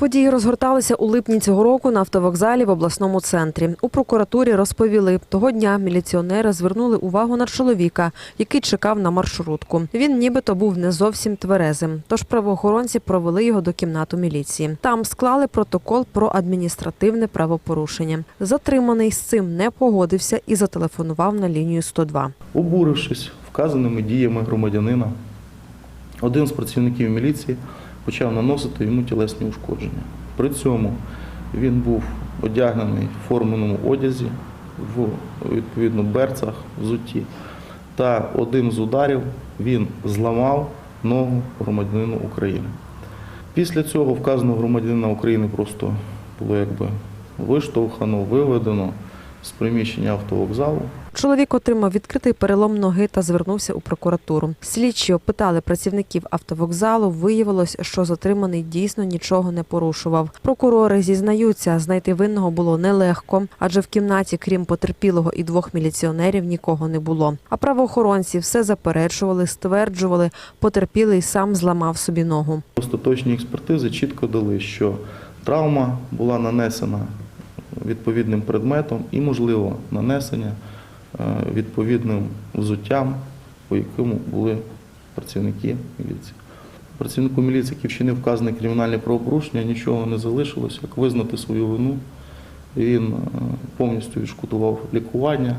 Події розгорталися у липні цього року на автовокзалі в обласному центрі. У прокуратурі розповіли, того дня міліціонери звернули увагу на чоловіка, який чекав на маршрутку. Він нібито був не зовсім тверезим. Тож правоохоронці провели його до кімнату міліції. Там склали протокол про адміністративне правопорушення. Затриманий з цим не погодився і зателефонував на лінію 102. Обурившись вказаними діями громадянина, один з працівників міліції почав наносити йому тілесні ушкодження. При цьому він був одягнений в форменому одязі, в відповідно берцах, взутті. Та одним з ударів він зламав ногу громадянину України. Після цього вказаного громадянина України просто було якби виштовхано, виведено з приміщення автовокзалу. Чоловік отримав відкритий перелом ноги та звернувся у прокуратуру. Слідчі опитали працівників автовокзалу. Виявилось, що затриманий дійсно нічого не порушував. Прокурори зізнаються, знайти винного було нелегко, адже в кімнаті, крім потерпілого і двох міліціонерів, нікого не було. А правоохоронці все заперечували, стверджували, потерпілий сам зламав собі ногу. Остаточні експертизи чітко дали, що травма була нанесена відповідним предметом і, можливо, нанесення е, відповідним взуттям, по якому були працівники міліції. Працівнику міліції, який вчинив вказане кримінальне правопорушення, нічого не залишилось, як визнати свою вину. Він е, повністю відшкодував лікування,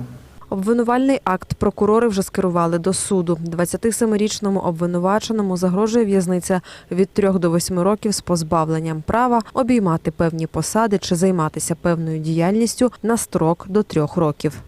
Обвинувальний акт прокурори вже скерували до суду. 27-річному обвинуваченому загрожує в'язниця від 3 до 8 років з позбавленням права обіймати певні посади чи займатися певною діяльністю на строк до 3 років.